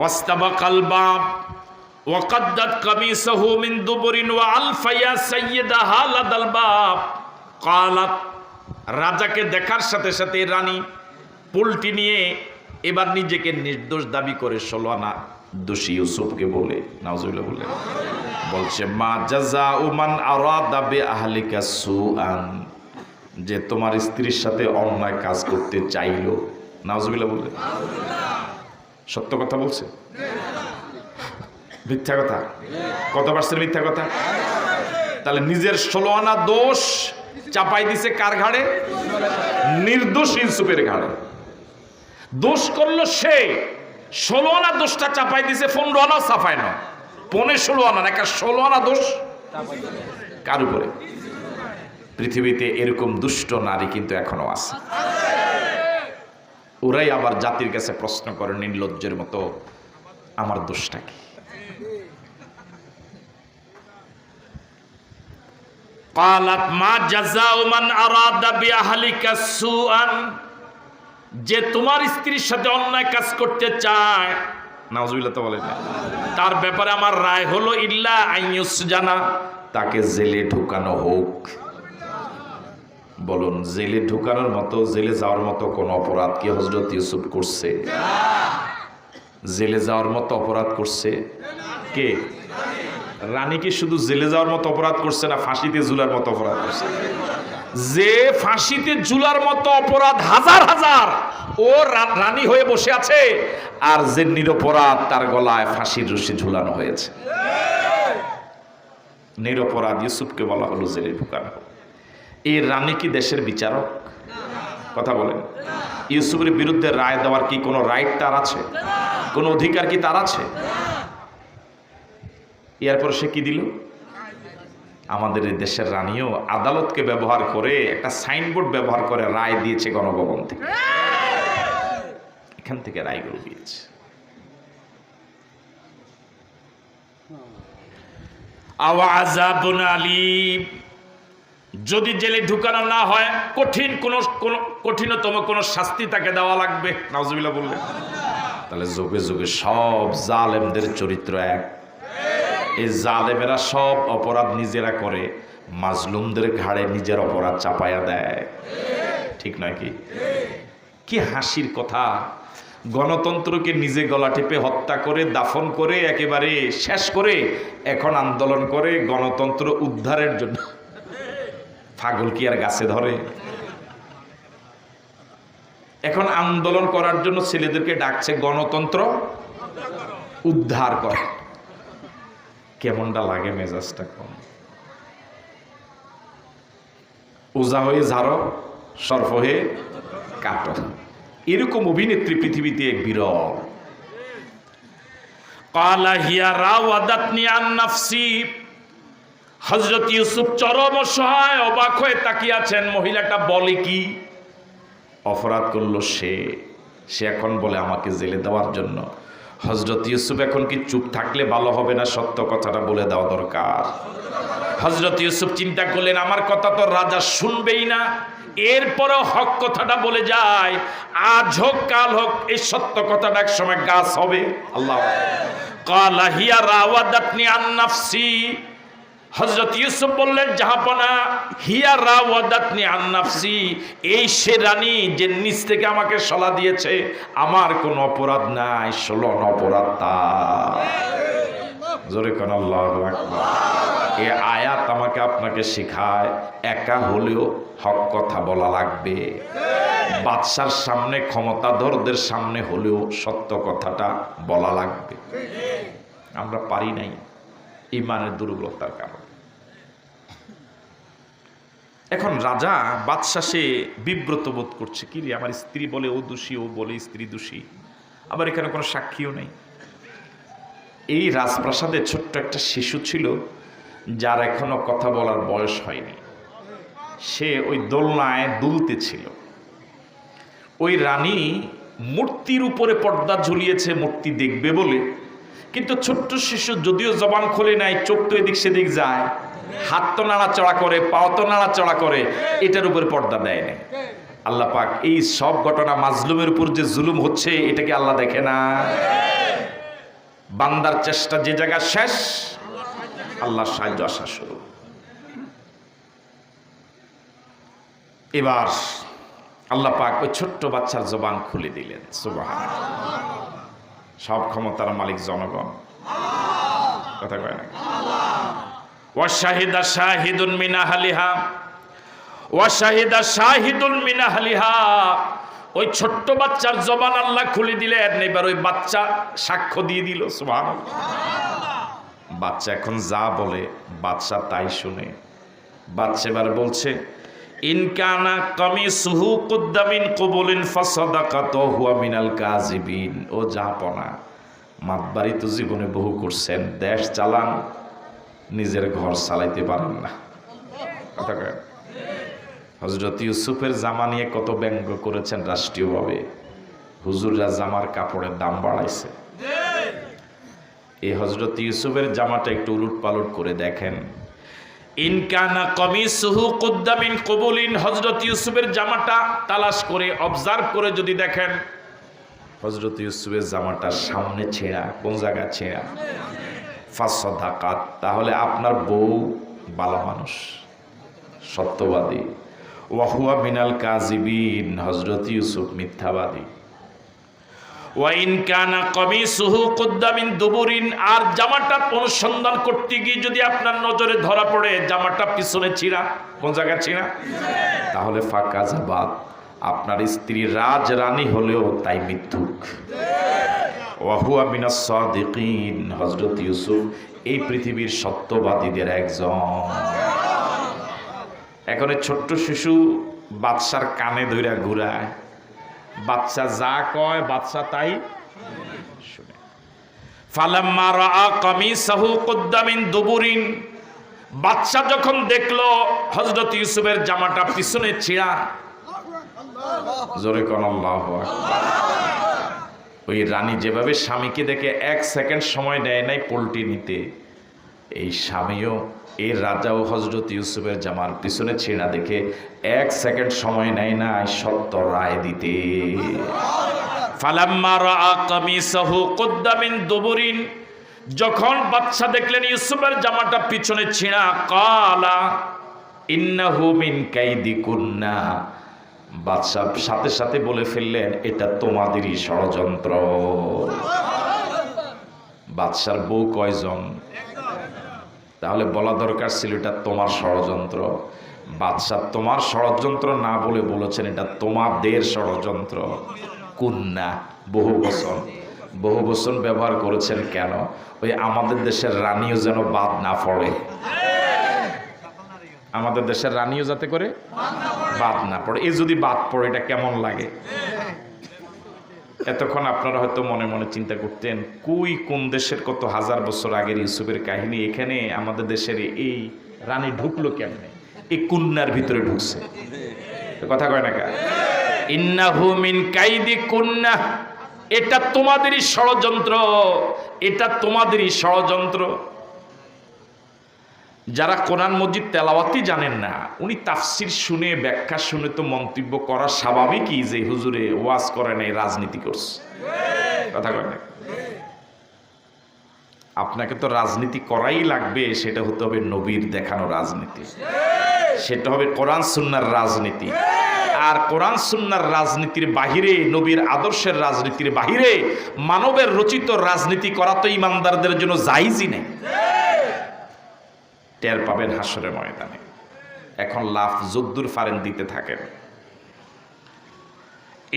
واستبق الباب وقدت قميصه من دبر وألف يا سيدها لدى الباب قالت রাজাকে দেখার সাথে সাথে রানী পুলটি নিয়ে এবার নিজেকে নির্দোষ দাবি করে ষোলো আনা দোষী ইউসুফকে বলে নাউজুবিল্লাহ বলে বলছে মা জাজা উমান আরাদা বে আহলিকা সুআন যে তোমার স্ত্রীর সাথে অন্যায় কাজ করতে চাইলো নাউজুবিল্লাহ বলে সত্য কথা বলছে? মিথ্যা কথা? কত পার্সেন্ট মিথ্যা কথা? তাহলে নিজের ষোলো আনা দোষ চাপাই দিছে কার ঘাড়ে? নির্দোষ ইউসুফের ঘাড়ে। দোষ করল সে। ষোলো আনা দোষটা চাপাই দিছে, পনেরো আনা সাফাই না। পনে ষোলো আনা একটা ষোলো আনা দোষ? কার উপরে? পৃথিবীতে এরকম দুষ্ট নারী কিন্তু এখনও আছে। ওরাই আবার জাতির কাছে প্রশ্ন করে নির্লজ্জের মতো আমার দোষটা কি قالت ما جزاء من اراد باهلك سوءا যে তোমার স্ত্রীর সাথে অন্যায় কাজ করতে চায় নাউজুবিল্লাহ তো বলেন তার ব্যাপারে আমার রায় হলো ইল্লা আইয়ুস জানা তাকে জেলে ঢুকানো হোক বলুন, জেলে ঢুকানোর মতো, জেলে যাওয়ার মতো কোন অপরাধ কি হজরত ইউসুফ করছে? জেলে যাওয়ার মতো অপরাধ করছে? কে? রানী কি শুধু জেলে যাওয়ার মতো অপরাধ করছে না, ফাঁসিতে ঝুলার মতো অপরাধ করছে? যে ফাঁসিতে ঝুলার মতো অপরাধ হাজার হাজার, ও রানী হয়ে বসে আছে, আর যে নিরপরাধ তার গলায় ফাঁসির রশি ঝুলানো হয়েছে। নিরপরাধ ইউসুফকে বলা হলো জেলে ঢুকানো। এই রানী কি দেশের বিচারক? কথা বলেন। ইউসুফের বিরুদ্ধে রায় দেওয়ার কি কোনো রাইট তার আছে? কোনো অধিকার কি তার আছে? এরপর সে কি দিল? আমাদের এই দেশের রানীও আদালতকে ব্যবহার করে একটা সাইনবোর্ড ব্যবহার করে রায় দিয়েছে গণভবন থেকে। এখান থেকে রায়গুলো দিয়েছে আওয়াজাবুন আলিম। যদি জেলে ঢুকানো না হয়, কঠিন কোন কঠিনতম কোন শাস্তি তাকে দেওয়া লাগবে। নাউজুবিল্লাহ বললেন। তাহলে যুগে যুগে সব জালেমদের চরিত্র এক। এই জালেমেরা সব অপরাধ নিজেরা করে, মাজলুমদের ঘাড়ে নিজের অপরাধ চাপায়া দেয়। ঠিক নয় কি? কি হাসির কথা। গণতন্ত্রকে নিজে গলা টিপে হত্যা করে, দাফন করে, একেবারে শেষ করে, এখন আন্দোলন করে গণতন্ত্র উদ্ধারের জন্য। পাগল কি আর গাছে ধরে? এখন আন্দোলন করার জন্য ছেলেদেরকে ডাকছে গণতন্ত্র উদ্ধার কর। কেমনটা লাগে মেজাজটা কম। উজা হয়ে ঝাড়ো, সর্ফ হয়ে কাটো। এরকম অভিনেত্রী পৃথিবীতে এক বিরল। কালা হিয়া রাওয়াদাতনি আন হজরত ইউসুফ চরম অসহায়, অবাক হয়ে তাকিয়ে আছেন। মহিলাটা বলে কি? অপরাধ করল সে। সে এখন বলে আমাকে জেলে দেওয়ার জন্য। হজরত ইউসুফ এখন কি চুপ থাকলে ভালো হবে না? সত্য কথাটা বলে দেওয়া দরকার। হজরত ইউসুফ চিন্তা করলেন, আমার কথা তো রাজা শুনবেই না। এরপরেও হক কথাটা বলে যায়, আজ হোক, কাল হোক, এই সত্য কথাটা এক সময় গাছ হবে। আল্লাহ। কালা হিয়া রাওয়াদাতনি আন নাফসি। হজরত ইউসুফ বললেন, জাহাপনা, হিয়া রাওয়াদাতনি আন নাফসি, এই সে রানী যে নিচ থেকে আমাকে সলা দিয়েছে, আমার কোনো অপরাধ নাই ষোলন অপরাধ তার। জোরে কোন এ আয়াত আমাকে আপনাকে শেখায়, একা হলেও হক কথা বলা লাগবে। বাদশার সামনে, ক্ষমতাধরদের সামনে হলেও সত্য কথাটা বলা লাগবে। আমরা পারি নাই। ইমানের দুর্বলতার কারণ। এখন রাজা বাদশা সে বিব্রত বোধ করছে, কি রে, আমার স্ত্রী বলে ও দোষী, ও বলে স্ত্রী দোষী, আবার এখানে কোনো সাক্ষীও নেই? এই রাজপ্রাসাদে ছোট্ট একটা শিশু ছিল, যার এখনও কথা বলার বয়স হয়নি। সে ওই দোলনায় দুলতে ছিল। ওই রানী মূর্তির উপরে পর্দা ঝুলিয়েছে, মূর্তি দেখবে বলে কিন্তু ছোট্ট শিশু যদিও জবান খোলে নাই, চোখ তো এদিক সেদিক যায়। হাত তো নাড়াচড়া করে, পাও তো নাড়াচড়া করে, এটার উপরে পর্দা দেয় না আল্লাহ পাক এই সব ঘটনা মাজলুমের উপর যে জুলুম হচ্ছে এটাকে আল্লাহ দেখে না? বান্দার চেষ্টা যে জায়গা শেষ আল্লাহর সাহায্য আসা শুরু। এবার আল্লাহ পাক ওই ছোট্ট বাচ্চার জবান খুলে দিলেন সুবহান সব ক্ষমতার মালিক জনগণ। কথা কয় না? ওয়াশাহিদা শাহিদুন মিনা হালিহা ওয়াশাহিদা শাহিদুন মিনা হালিহা ওই ছোট্ট বাচ্চার জবান আল্লাহ খুলে দিলেন, এবার ওই বাচ্চা সাক্ষ্য দিয়ে দিল সুবহান বাচ্চা এখন যা বলে, বাচ্চা তাই শুনে। বাচ্চা এবার বলছে ইনকানা কমি সুহু কুদ্দামিন কবুলিন ফাসাদাকাত হুয়া মিনাল কাজিবিন ও জাহাপনা মাতবাড়ি তো জীবনে বহু করছেন দেশ চালান নিজের ঘর চালাইতে পারেন না। কথা হজরত ইউসুফের জামা নিয়ে কত ব্যঙ্গ করেছেন রাষ্ট্রীয়ভাবে। হুজুররা জামার কাপড়ের দাম বাড়াইছে। এই হজরত ইউসুফের জামাটা একটু উলুট পালট করে দেখেন। ইনকানা কমিসুহু কুদ্দামিন কবুলিন হজরত ইউসুফের জামাটা তালাশ করে অবজার্ভ করে যদি দেখেন হজরত ইউসুফের জামাটা সামনে ছেঁড়া, কোন জায়গা ছেঁড়া? ফাঁসাকাত তাহলে আপনার বউ বালা মানুষ, সত্যবাদী। ওয়াহুয়া মিনাল কাজিবিন হজরত ইউসুফ মিথ্যাবাদী। ওয়াইন কানা কমিসুহু কুদ্দামিন দুবুরিন, আর জামাটা অনুসন্ধান করতে গিয়ে যদি আপনার নজরে ধরা পড়ে, জামাটা পিছনে ছিঁড়া, কোন জায়গা ছিঁড়া? তাহলে ফাঁকা জাবাদ আপনার স্ত্রী রাজ রানী হলেও তাই মিথ্যুক। ওয়াহুয়া মিনাস সাদিকিন হজরত ইউসুফ, এই পৃথিবীর সত্যবাদীদের একজন। এখন ছোট্ট শিশু বাদশার কানে ধইরা ঘুরায়। বাচ্চা যা কয় বাচ্চা তাই শুনে। ফালাম্মা রাআ কামিসাহু কুদ্দামিন দুবুরিন। বাচ্চা যখন দেখল, হযরত ইউসুফের জামাটা পিছনে ছিঁড়া। জোরে কোন ওই রানী যেভাবে স্বামীকে দেখে এক সেকেন্ড সময় নেয় নাই পোল্টি নিতে এই স্বামীও, এই রাজা ও হজরত ইউসুফের জামার পিছনে ছেঁড়া দেখে এক সেকেন্ড সময় নেয় না সত্য রায় দিতে। যখন বাচ্চা দেখলেন ইউসুফের জামাটা পিছনে ছিঁড়া, কালা, ইন্নাহু মিন কাইদিকুন্না। বাদশাহ সাথে সাথে বলে ফেললেন, এটা তোমাদেরই ষড়যন্ত্র। বাদশার বউ কয়জন? তাহলে বলা দরকার ছিল এটা তোমার ষড়যন্ত্র। বাদশাহ তোমার ষড়যন্ত্র না বলে বলেছেন, এটা তোমাদের ষড়যন্ত্র। কুন্না, বহু বচন। বহু বচন ব্যবহার করেছেন কেন? ওই আমাদের দেশের রানীও যেন বাদ না পড়ে। আমাদের দেশের রানীও যাতে করে বাদ না পড়ে। এই যদি বাদ পড়ে, এটা কেমন লাগে? এতক্ষণ আপনারা হয়তো মনে মনে চিন্তা করতেন, কুই কোন দেশের কত হাজার বছর আগের ইউসুফের কাহিনী? এখানে আমাদের দেশের এই রানী ঢুকলো কেমনে? এই কুন্নার ভিতরে ঢুকছে। কথা কয় না ইন্নাহু এটা তোমাদেরই ষড়যন্ত্র। এটা তোমাদেরই ষড়যন্ত্র। যারা কোরআন মজিদ তেলাওয়াতি জানেন না, উনি তাফসির শুনে, ব্যাখ্যা শুনে তো মন্তব্য করা স্বাভাবিকই যে হুজুরে ওয়াজ করে নাই, রাজনীতি করছে। কথা কয় না? আপনাকে তো রাজনীতি করাই লাগবে, সেটা হতে হবে নবীর দেখানো রাজনীতি। সেটা হবে কোরআন সুন্নার রাজনীতি। আর কোরআন সুন্নার রাজনীতির বাহিরে, নবীর আদর্শের রাজনীতির বাহিরে, মানবের রচিত রাজনীতি করা তো ইমানদারদের জন্য জাইজই নেই। টের পাবেন হাসরের ময়দানে। এখন লাফ যদ্দুর ফারেন দিতে থাকেন।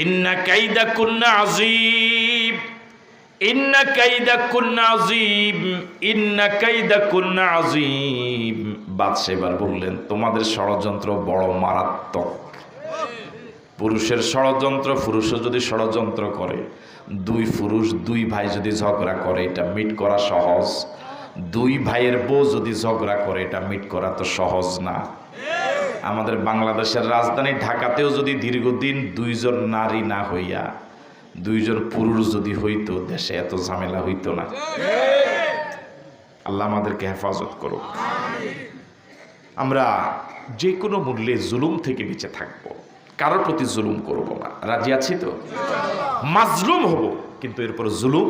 ইন্না কাইদা কুন্না আজিব ইন্না কাইদা কুন্না আজিব ইন্না কাইদা কুন্না আজিব বাদশা এবার বললেন, তোমাদের ষড়যন্ত্র বড় মারাত্মক। পুরুষের ষড়যন্ত্র পুরুষও যদি ষড়যন্ত্র করে, দুই পুরুষ দুই ভাই যদি ঝগড়া করে, এটা মিট করা সহজ। দুই ভাইয়ের বউ যদি ঝগড়া করে, এটা মিট করা তো সহজ না। আমাদের বাংলাদেশের রাজধানী ঢাকাতেও যদি দীর্ঘদিন দুইজন নারী না হইয়া, দুইজন পুরুষ যদি হইতো, দেশে এত ঝামেলা হইতো না। আল্লাহ আমাদেরকে হেফাজত করুক। আমরা যে কোনো মূল্যে জুলুম থেকে বেঁচে থাকব। কারোর প্রতি জুলুম করব না। রাজি আছি তো? মাজলুম হব, কিন্তু এরপর জুলুম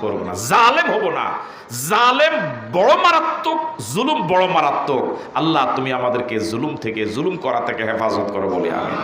করব না। জালেম হব না। জালেম বড় মারাত্মক, জুলুম বড় মারাত্মক। আল্লাহ, তুমি আমাদেরকে জুলুম থেকে জুলুম করা থেকে হেফাজত করো বলে আমি।